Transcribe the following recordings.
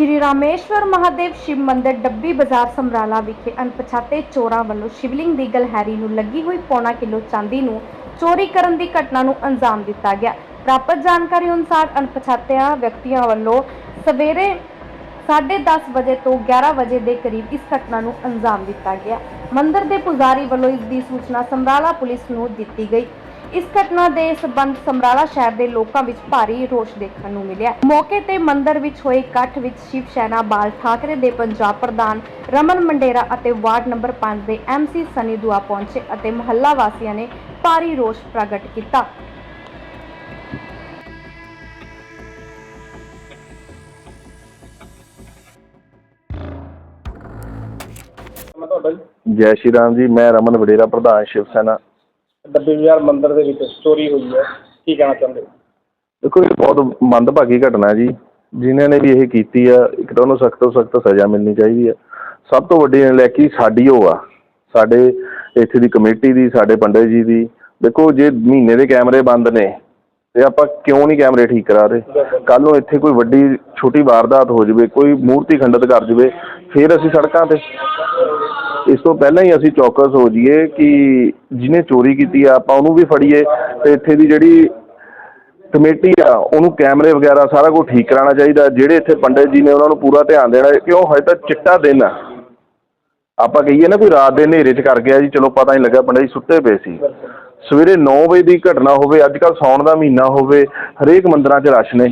ਸ਼੍ਰੀ ਰਾਮੇਸ਼ਵਰ ਮਹਾਦੇਵ ਸ਼ਿਵ ਮੰਦਿਰ ਡੱਬੀ ਬਾਜ਼ਾਰ ਸਮਰਾਲਾ ਵਿਖੇ ਅਣਪਛਾਤੇ ਚੋਰਾਂ ਵੱਲੋਂ ਸ਼ਿਵਲਿੰਗ ਦੀ ਗਲਹੈਰੀ ਨੂੰ ਲੱਗੀ ਹੋਈ ਪੌਣਾ ਕਿਲੋ ਚਾਂਦੀ ਨੂੰ ਚੋਰੀ ਕਰਨ ਦੀ ਘਟਨਾ ਨੂੰ ਅੰਜਾਮ ਦਿੱਤਾ ਗਿਆ। ਪ੍ਰਾਪਤ ਜਾਣਕਾਰੀ ਅਨੁਸਾਰ ਅਣਪਛਾਤਿਆਂ ਵਿਅਕਤੀਆਂ ਵੱਲੋਂ ਸਵੇਰੇ 10:30 ਵਜੇ ਤੋਂ 11 ਵਜੇ ਦੇ ਕਰੀਬ ਇਸ ਘਟਨਾ ਨੂੰ ਅੰਜਾਮ ਦਿੱਤਾ ਗਿਆ। ਮੰਦਿਰ ਦੇ ਪੁਜਾਰੀ ਵੱਲੋਂ ਇਸ ਦੀ ਸੂਚਨਾ ਸਮਰਾਲਾ ਪੁਲਿਸ ਨੂੰ ਦਿੱਤੀ ਗਈ। ਇਸ ਘਟਨਾ ਦੇ ਸਬੰਧ ਸਮਰਾਲਾ ਸ਼ਹਿਰ ਦੇ ਲੋਕਾਂ ਵਿੱਚ ਭਾਰੀ ਰੋਸ਼ ਦੇਖਣ ਨੂੰ ਮਿਲਿਆ। ਮੌਕੇ ਤੇ ਮੰਦਿਰ ਵਿੱਚ ਹੋਏ ਇਕੱਠ ਵਿੱਚ ਸ਼ਿਵ ਸੈਨਾ ਬਾਲ ਠਾਕਰੇ ਦੇ ਪੰਜਾਬ ਪ੍ਰਧਾਨ ਰਮਨ ਮੰਡੇਰਾ ਅਤੇ ਵਾਰਡ ਨੰਬਰ 5 ਦੇ ਐਮਸੀ ਸਨੀ ਦੁਆ ਪਹੁੰਚੇ ਅਤੇ ਮੁਹੱਲਾ ਵਾਸੀਆਂ ਨੇ ਭਾਰੀ ਰੋਸ਼ ਪ੍ਰਗਟ ਕੀਤਾ। ਜੈ ਸ਼੍ਰੀ ਰਾਮ ਜੀ, ਮੈਂ ਰਮਨ ਵਡੇਰਾ, ਪ੍ਰਧਾਨ ਸ਼ਿਵ ਸੈਨਾ। ਡੱਬੇ ਬਾਜ਼ਾਰ ਮੰਦਿਰ ਦੇ ਵਿੱਚ ਚੋਰੀ ਹੋਈ ਹੈ। ਕੀ ਕਹਿਣਾ ਚਾਹੁੰਦੇ ਹੋ? ਦੇਖੋ ਇਹ ਬਹੁਤ ਮੰਦਭਾਗੀ ਘਟਨਾ ਹੈ ਜੀ। ਜਿਨ੍ਹਾਂ ਨੇ ਵੀ ਇਹ ਕੀਤੀ ਆ ਇੱਕ ਤਾਂ ਉਹਨੂੰ ਸਖਤ ਤੋਂ ਸਖਤ ਸਜ਼ਾ ਮਿਲਣੀ ਚਾਹੀਦੀ ਆ। ਸਭ ਤੋਂ ਵੱਡੀ ਨਲਾਇਕੀ ਸਾਡੀ ਉਹ ਆ। ਸਾਡੇ ਇੱਥੇ ਦੀ ਕਮੇਟੀ ਦੀ ਸਾਡੇ ਪੰਡਿਤ ਜੀ ਦੀ। ਦੇਖੋ ਜੇ ਮਹੀਨੇ ਦੇ ਕੈਮਰੇ ਬੰਦ ਨੇ ਤੇ ਆਪਾਂ ਕਿਉਂ ਨਹੀਂ ਕੈਮਰੇ ਠੀਕ ਕਰਾ ਰਹੇ? ਕੱਲ ਨੂੰ ਇੱਥੇ ਕੋਈ ਵੱਡੀ ਛੋਟੀ ਵਾਰਦਾਤ ਹੋ ਜਾਵੇ ਕੋਈ ਮੂਰਤੀ ਖੰਡਿਤ ਕਰ ਜਾਵੇ ਫਿਰ ਅਸੀਂ ਸੜਕਾਂ ਤੇ ਇਸ ਤੋਂ ਪਹਿਲਾਂ ਹੀ ਅਸੀਂ ਚੌਕਸ ਹੋ ਜਾਈਏ ਕਿ ਜਿਹਨੇ ਚੋਰੀ ਕੀਤੀ ਆ, ਆਪਾਂ ਉਹਨੂੰ ਵੀ ਫੜੀਏ ਤੇ ਇੱਥੇ ਦੀ ਜਿਹੜੀ ਕਮੇਟੀ ਆ, ਉਹਨੂੰ ਕੈਮਰੇ ਵਗੈਰਾ ਸਾਰਾ ਕੁਝ ਠੀਕ ਕਰਾਉਣਾ ਚਾਹੀਦਾ। ਜਿਹੜੇ ਇੱਥੇ ਪੰਡਿਤ ਜੀ ਨੇ ਉਹਨਾਂ ਨੂੰ ਪੂਰਾ ਧਿਆਨ ਦੇਣਾ, ਕਿਉਂ ਹਜੇ ਤਾਂ ਚਿੱਟਾ ਦਿਨ ਆ। ਆਪਾਂ ਕਹੀਏ ਨਾ ਕੋਈ ਰਾਤ ਦੇ ਹਨੇਰੇ 'ਚ ਕਰ ਗਿਆ ਜੀ, ਚਲੋ ਪਤਾ ਨਹੀਂ ਲੱਗਾ ਪੰਡਿਤ ਜੀ ਸੁੱਤੇ ਪਏ ਸੀ। ਸਵੇਰੇ 9 ਵਜੇ ਦੀ ਘਟਨਾ ਹੋਵੇ ਅੱਜ ਕੱਲ ਸੌਣ ਦਾ ਮਹੀਨਾ ਹੋਵੇ, ਹਰੇਕ ਮੰਦਰਾਂ 'ਚ ਰਸ਼ ਨੇ।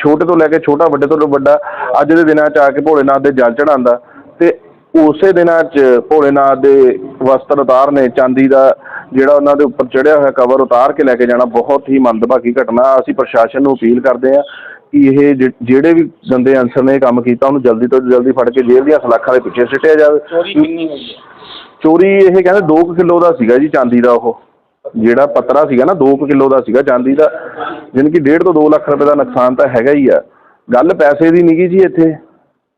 ਛੋਟੇ ਤੋਂ ਲੈ ਕੇ ਛੋਟਾ, ਵੱਡੇ ਤੋਂ ਵੱਡਾ, ਅੱਜ ਦੇ ਦਿਨਾਂ 'ਚ ਆ ਕੇ ਭੋਲੇਨਾਥ ਦੇ ਜਲ ਚੜਾਉਂਦਾ ਤੇ ਉਸੇ ਦਿਨਾਂ 'ਚ ਭੋਲੇਨਾਥ ਦੇ ਵਸਤਰ ਉਤਾਰਨੇ ਚਾਂਦੀ ਦਾ ਜਿਹੜਾ ਉਹਨਾਂ ਦੇ ਉੱਪਰ ਚੜਿਆ ਹੋਇਆ ਕਵਰ ਉਤਾਰ ਕੇ ਲੈ ਕੇ ਜਾਣਾ ਬਹੁਤ ਹੀ ਮੰਦਭਾਗੀ ਘਟਨਾ ਅਸੀਂ ਪ੍ਰਸ਼ਾਸਨ ਨੂੰ ਅਪੀਲ ਕਰਦੇ ਹਾਂ ਕਿ ਇਹ ਜਿ- ਜਿਹੜੇ ਵੀ ਗੰਦੇ ਅਨਸਰ ਨੇ ਇਹ ਕੰਮ ਕੀਤਾ ਉਹਨੂੰ ਜਲਦੀ ਤੋਂ ਜਲਦੀ ਫੜ ਕੇ ਜੇਲ੍ਹ ਦੀਆਂ ਸਲਾਖਾਂ ਦੇ ਪਿੱਛੇ ਸਿੱਟਿਆ ਜਾਵੇ। ਚੋਰੀ ਕਿੰਨੀ ਹੋਈ ਹੈ? ਚੋਰੀ ਇਹ ਕਹਿੰਦੇ 2 ਕਿਲੋ ਦਾ ਸੀਗਾ ਜੀ ਚਾਂਦੀ ਦਾ ਉਹ ਜਿਹੜਾ ਪਤਰਾ ਸੀਗਾ ਨਾ 2 ਕਿਲੋ ਦਾ ਸੀਗਾ ਚਾਂਦੀ ਦਾ ਜਾਣੀ ਕਿ 1.5 ਤੋਂ 2 ਲੱਖ ਰੁਪਏ ਦਾ ਨੁਕਸਾਨ ਤਾਂ ਹੈਗਾ ਹੀ ਆ। ਗੱਲ ਪੈਸੇ ਦੀ ਨਹੀਂਗੀ ਜੀ ਇੱਥੇ।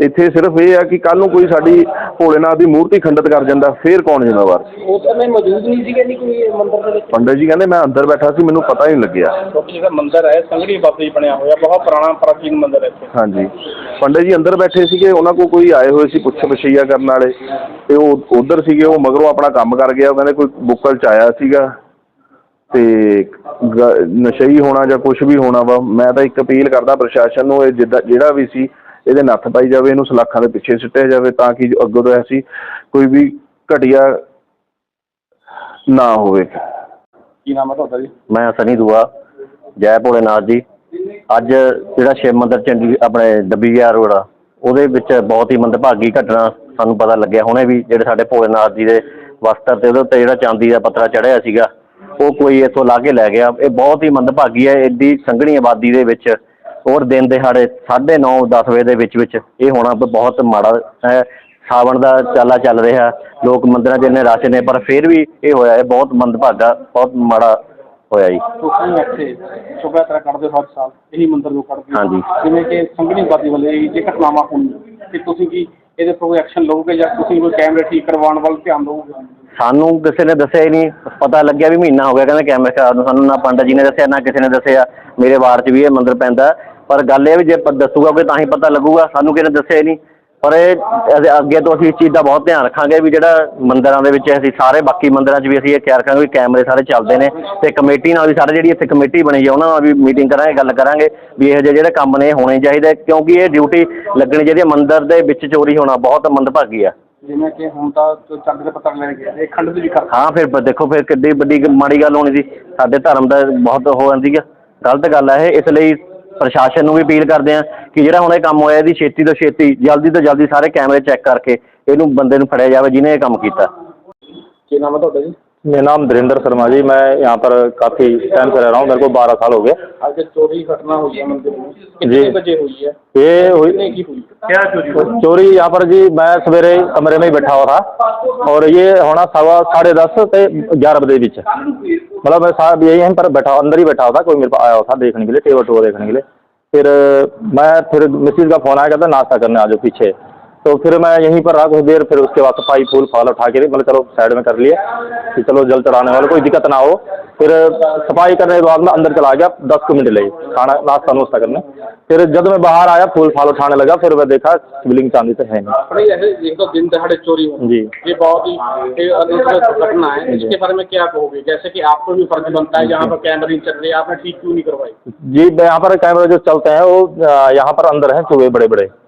ਇੱਥੇ ਸਿਰਫ ਇਹ ਆ ਕਿ ਕੱਲ ਨੂੰ ਕੋਈ ਸਾਡੀ ਭੋਲੇਨਾਥ ਦੀ ਮੂਰਤੀ ਖੰਡਿਤ ਕਰ ਜਾਂਦਾ ਫੇਰ ਕੌਣ ਜ਼ਿੰਮੇਵਾਰ? ਉਸ ਸਮੇਂ ਮੌਜੂਦ ਨਹੀਂ ਸੀਗੇ ਨਹੀਂ ਕੋਈ ਮੰਦਿਰ ਦੇ ਵਿੱਚ? ਪੰਡਿਤ ਜੀ ਕਹਿੰਦੇ ਮੈਂ ਅੰਦਰ ਬੈਠਾ ਸੀ ਮੈਨੂੰ ਪਤਾ ਹੀ ਨਹੀਂ ਲੱਗਿਆ। ਕਿਉਂਕਿ ਜਿਹੜਾ ਮੰਦਿਰ ਹੈ ਸੰਗੜੀ ਬਾਬੇ ਜੀ ਬਣਿਆ ਹੋਇਆ ਬਹੁਤ ਪੁਰਾਣਾ ਪ੍ਰਾਚੀਨ ਮੰਦਿਰ ਹੈ ਇੱਥੇ। ਹਾਂਜੀ। ਪੰਡਿਤ ਜੀ ਅੰਦਰ ਬੈਠੇ ਸੀਗੇ ਉਹਨਾਂ ਕੋਲ ਕੋਈ ਆਏ ਹੋਏ ਸੀ ਪੁੱਛ ਪਛਈਆ ਕਰਨ ਵਾਲੇ। ਤੇ ਉਹ ਉਧਰ ਸੀਗੇ ਉਹ ਮਗਰੋਂ ਆਪਣਾ ਕੰਮ ਕਰ ਗਿਆ ਉਹ ਕਹਿੰਦੇ ਕੋਈ ਬੁੱਕਲ ਚ ਆਇਆ ਸੀਗਾ। ਤੇ ਗ- ਨਸ਼ਈ ਹੋਣਾ ਜਾਂ ਕੁਝ ਵੀ ਹੋਣਾ ਵਾ ਮੈਂ ਤਾਂ ਇੱਕ ਅਪੀਲ ਕਰਦਾ ਪ੍ਰਸ਼ਾਸਨ ਨੂੰ ਇਹ ਜਿੱਦਾਂ ਜਿਹੜਾ ਵੀ ਸੀ ਇਹਦੇ ਨੱਥ ਪਾਈ ਜਾਵੇ ਇਹਨੂੰ ਸਲਾਖਾਂ ਦੇ ਪਿੱਛੇ ਸਿੱਟਿਆ ਜਾਵੇ ਤਾਂ ਕਿ ਅੱਗੋਂ ਤੋਂ ਐਸੀ ਕੋਈ ਵੀ ਘਟੀਆ ਨਾ ਹੋਵੇ। ਕੀ ਨਾਮ ਹੈ ਤੁਹਾਡਾ ਜੀ? ਮੈਂ ਸਨੀ ਦੁਆ ਜੈ ਭੋਲੇਨਾਥ ਜੀ। ਅੱਜ ਜਿਹੜਾ ਸ਼ਿਵ ਮੰਦਿਰ ਚੰਡੀ ਆਪਣੇ ਡੱਬੀ ਗਿਆ ਰੋਡ ਆ ਉਹਦੇ ਵਿੱਚ ਬਹੁਤ ਹੀ ਮੰਦਭਾਗੀ ਘਟਨਾ ਸਾਨੂੰ ਪਤਾ ਲੱਗਿਆ। ਹੁਣੇ ਵੀ ਜਿਹੜੇ ਸਾਡੇ ਭੋਲੇਨਾਥ ਜੀ ਦੇ ਵਸਤਰ ਤੇ ਉਹਦੇ ਉੱਤੇ ਜਿਹੜਾ ਚਾਂਦੀ ਦਾ ਪੱਤਰਾ ਚੜਿਆ ਸੀਗਾ ਉਹ ਕੋਈ ਇੱਥੋਂ ਲਾ ਕੇ ਲੈ ਗਿਆ। ਇਹ ਬਹੁਤ ਹੀ ਮੰਦਭਾਗੀ ਹੈ ਐਡੀ ਸੰਘਣੀ ਆਬਾਦੀ ਦੇ ਵਿੱਚ ਔਰ ਦਿਨ ਦਿਹਾੜੇ 9:30 10 ਵਜੇ ਦੇ ਵਿੱਚ ਵਿੱਚ ਇਹ ਹੋਣਾ ਬਹੁਤ ਮਾੜਾ ਹੈ। ਸਾਵਣ ਦਾ ਚਾਲਾ ਚੱਲ ਰਿਹਾ ਲੋਕ ਮੰਦਿਰਾਂ 'ਚ ਇੰਨੇ ਰਸ਼ ਨੇ ਪਰ ਫਿਰ ਵੀ ਇਹ ਹੋਇਆ ਇਹ ਬਹੁਤ ਮੰਦਭਾਗਾ ਬਹੁਤ ਮਾੜਾ ਹੋਇਆ ਜੀ। ਤੁਸੀਂ ਇੱਥੇ ਸ਼ੁਭਾ ਤਰ੍ਹਾਂ ਕੱਢਦੇ ਹੋ ਹਰ ਸਾਲ ਇਹੀ ਮੰਦਿਰ ਨੂੰ ਕੱਢਦੇ ਹੋ। ਹਾਂਜੀ। ਜਿਵੇਂ ਕਿ ਸੰਗੜੀ ਬਾਬੇ ਵੱਲੇ ਇਹ ਜੇ ਘਟਨਾਵਾਂ ਤੇ ਤੁਸੀਂ ਕੀ ਇਹਦੇ ਉੱਪਰ ਕੋਈ ਐਕਸ਼ਨ ਲਓਗੇ ਜਾਂ ਤੁਸੀਂ ਕੋਈ ਕੈਮਰੇ ਠੀਕ ਕਰਵਾਉਣ ਵੱਲ ਧਿਆਨ ਦਿਓਗੇ? ਸਾਨੂੰ ਕਿਸੇ ਨੇ ਦੱਸਿਆ ਹੀ ਨਹੀਂ ਪਤਾ ਲੱਗਿਆ ਵੀ ਮਹੀਨਾ ਹੋ ਗਿਆ ਕਹਿੰਦੇ ਕੈਮਰੇ ਖਰਾਬ ਨੂੰ ਸਾਨੂੰ ਨਾ ਪੰਡਤ ਜੀ ਨੇ ਦੱਸਿਆ ਨਾ ਕਿਸੇ ਨੇ ਦੱਸਿਆ। ਮੇਰੇ ਵਾਰਡ 'ਚ ਵੀ ਇਹ ਮੰਦਿਰ ਪੈਂਦਾ। ਪਰ ਗੱਲ ਇਹ ਵੀ ਜੇ ਦੱਸੂਗਾ ਕੋਈ ਤਾਂ ਹੀ ਪਤਾ ਲੱਗੂਗਾ ਸਾਨੂੰ ਕਿਸੇ ਨੇ ਦੱਸਿਆ ਹੀ ਨਹੀਂ। ਪਰ ਇਹ ਅੱਗੇ ਤੋਂ ਅਸੀਂ ਇਸ ਚੀਜ਼ ਦਾ ਬਹੁਤ ਧਿਆਨ ਰੱਖਾਂਗੇ ਵੀ ਜਿਹੜਾ ਮੰਦਿਰਾਂ ਦੇ ਵਿੱਚ ਅਸੀਂ ਸਾਰੇ ਬਾਕੀ ਮੰਦਿਰਾਂ 'ਚ ਵੀ ਅਸੀਂ ਇਹ ਖਿਆਲ ਰੱਖਾਂਗੇ ਵੀ ਕੈਮਰੇ ਸਾਰੇ ਚੱਲਦੇ ਨੇ ਤੇ ਕਮੇਟੀ ਨਾਲ ਵੀ ਸਾਰੇ ਜਿਹੜੀ ਇੱਥੇ ਕਮੇਟੀ ਬਣੀ ਹੈ ਉਹਨਾਂ ਨਾਲ ਵੀ ਮੀਟਿੰਗ ਕਰਾਂਗੇ ਗੱਲ ਕਰਾਂਗੇ ਵੀ ਇਹੋ ਜਿਹੇ ਜਿਹੜੇ ਕੰਮ ਨੇ ਹੋਣੇ ਚਾਹੀਦੇ ਕਿਉਂਕਿ ਇਹ ਡਿਊਟੀ ਲੱਗਣੀ ਚਾਹੀਦੀ ਹੈ ਮੰਦਿਰ ਦੇ ਵਿੱਚ ਚੋਰੀ ਹੋਣਾ ਬਹੁਤ ਮੰਦਭਾਗੀ ਆ। ਜਿਵੇਂ ਕਿ ਹੁਣ ਤਾਂ ਚੱਕ ਦੇ ਪੱਤਰ ਲੈ ਗਏ ਇਹ ਖੰਡ ਦੀ ਵੀ ਕਰ ਹਾਂ ਫਿਰ ਦੇਖੋ ਫਿਰ ਕਿੱਡੀ ਵੱਡੀ ਮਾੜੀ ਗੱਲ ਹੋਣੀ ਸੀ। ਸਾਡੇ ਧਰਮ ਦਾ ਬਹੁਤ ਹੋ ਜਾਂਦੀ ਆ। ਗਲਤ ਗੱਲ ਹੈ ਇਹ ਇਸ ਲਈ ਪ੍ਰਸ਼ਾਸਨ ਨੂੰ ਵੀ ਅਪੀਲ ਕਰਦੇ ਆ ਕਿ ਜਿਹੜਾ ਹੁਣ ਇਹ ਕੰਮ ਹੋਇਆ ਇਹਦੀ ਛੇਤੀ ਤੋਂ ਛੇਤੀ ਜਲਦੀ ਤੋਂ ਜਲਦੀ ਸਾਰੇ ਕੈਮਰੇ ਚੈੱਕ ਕਰਕੇ ਇਹਨੂੰ ਬੰਦੇ ਨੂੰ ਫੜਿਆ ਜਾਵੇ ਜਿਹਨੇ ਇਹ ਕੰਮ ਕੀਤਾ ਕੀ ਨਾਮ ਹੈ ਤੁਹਾਡਾ ਜੀ मेरा नाम धीरेन्द्र शर्मा जी मैं यहाँ पर काफ़ी टाइम से रह रहा हूँ मेरे को बारह साल हो गए ਅੱਜ ਚੋਰੀ ਘਟਨਾ ਹੋਈ ਹੈ ਮੰਦਿਰ में जी। कितने बजे हुई है ये हुई कितने की हुई क्या चोरी हुई चोरी यहाँ पर जी मैं सवेरे कमरे में ही बैठा हुआ था और ये होना सवा साढ़े दस से ग्यारह बजे बीच मतलब मैं साहब यही यहीं पर बैठा अंदर ही बैठा हुआ था कोई मेरे पास आया हुआ था देखने के लिए टेबल टूबल देखने के लिए फिर मैं फिर मिसिज का फ़ोन आया कहता नाश्ता करने आ जाओ पीछे तो फिर मैं यहीं पर रहा कुछ देर फिर उसके बाद सफ़ाई फूल फाल उठा के मतलब चलो साइड में कर लिए कि चलो जल चढ़ाने वाले कोई दिक्कत ना हो। फिर सफ़ाई करने के बाद मैं अंदर चला गया दस कुछ मिनट लगे खाना नाश्ता नुश्ता करने। फिर जब मैं बाहर आया फूल फाल उठाने लगा फिर मैं देखा शिवलिंग चांदी से है नहीं। तो दिन दहाड़े चोरी जी। ये बहुत ही घटना है। इसके बारे में क्या कहोगे? जैसे कि आपको भी फ़र्ज़ बनता है जहाँ पर कैमरे नहीं चल रहे आपने ठीक क्यों नहीं करवाई? जी यहाँ पर कैमरे जो चलते हैं वो यहाँ पर अंदर है चूहे बड़े बड़े तो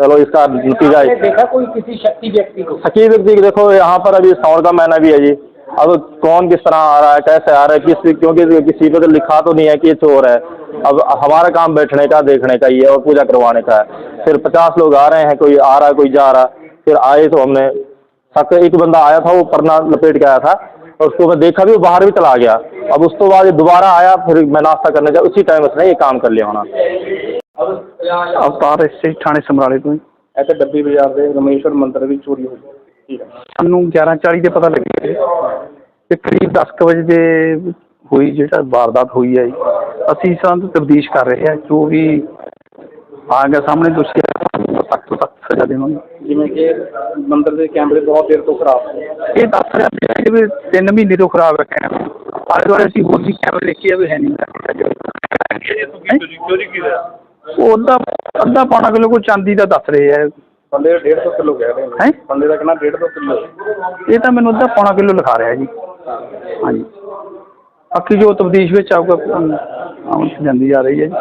चलो इसका नतीजा देखा कोई किसी शक्ति व्यक्ति को? सकी व्यक्ति देखो यहाँ पर अभी साउंड का महीना भी है जी। अब कौन किस तरह आ रहा है कैसे आ रहा है किस क्योंकि किसी पे तो लिखा तो नहीं है कि ये चोर है। अब हमारा काम बैठने का देखने का ही है और पूजा करवाने का है। फिर पचास लोग आ रहे हैं कोई आ रहा है कोई जा रहा है। फिर आए तो हमने शक एक बंदा आया था वो परना लपेट के आया था और उसको मैं देखा भी वो बाहर भी चला गया। अब उस तो बाद दोबारा आया फिर मैं नाश्ता करने गया उसी टाइम उसने ये काम कर लिया होना। ਅਵਤਾਰ ਇਸੇ ਥਾਣੇ ਸਮਰਾਲੇ ਤੋਂ ਹੀ। ਇੱਥੇ ਡੱਬੀ ਬਾਜ਼ਾਰ ਦੇ ਰਮੇਸ਼ਵਰ ਮੰਦਿਰ ਵੀ ਚੋਰੀ ਹੋ ਗਈ ਠੀਕ ਹੈ ਸਾਨੂੰ 11:40 ਤੇ ਪਤਾ ਲੱਗਿਆ ਕਿ ਕਰੀਬ 10 ਕੁ ਵਜੇ ਦੇ ਹੋਈ ਜਿਹੜਾ ਵਾਰਦਾਤ ਹੋਈ ਹੈ ਜੀ। ਅਸੀਂ ਸੰਤ ਤਬਦੀਸ਼ ਕਰ ਰਹੇ ਹਾਂ ਜੋ ਵੀ ਆ ਗਿਆ ਸਾਹਮਣੇ ਦੋਸ਼ੀ ਸਖਤ ਤੋਂ ਸਖਤ ਸਜ਼ਾ ਦੇਵਾਂਗੇ। ਜਿਵੇਂ ਕਿ ਮੰਦਿਰ ਦੇ ਕੈਮਰੇ ਬਹੁਤ ਦੇਰ ਤੋਂ ਖਰਾਬ ਨੇ ਇਹ ਦੱਸ ਰਿਹਾ ਵੀ ਵੀ ਤਿੰਨ ਮਹੀਨੇ ਤੋਂ ਖਰਾਬ ਹੈ। ਕੈਮਰਾ ਆਲੇ ਦੁਆਲੇ ਅਸੀਂ ਹੋਰ ਵੀ ਕੈਮਰੇ ਦੇਖੇ ਆ ਵੀ ਹੈ ਨਹੀਂ। ਉਹ ਅੱਧਾ ਅੱਧਾ ਪੌਣਾ ਕਿਲੋ ਕੋ ਚਾਂਦੀ ਦਾ ਦੱਸ ਰਹੇ ਆ। ਬੰਦੇ 150 ਕਿਲੋ ਕਹਿ ਰਹੇ ਨੇ। ਹੈਂ? ਬੰਦੇ ਦਾ ਕਿੰਨਾ? 150 ਕਿਲੋ। ਇਹ ਤਾਂ ਮੈਨੂੰ ਅੱਧਾ ਪੌਣਾ ਕਿਲੋ ਲਿਖਾ ਰਿਹਾ ਜੀ। ਹਾਂਜੀ। ਬਾਕੀ ਜੋ ਤਬਦੀਸ਼ ਵਿੱਚ ਆਊਗਾ ਅਮ, ਜਾਂਦੀ ਜਾ ਰਹੀ ਹੈ ਜੀ।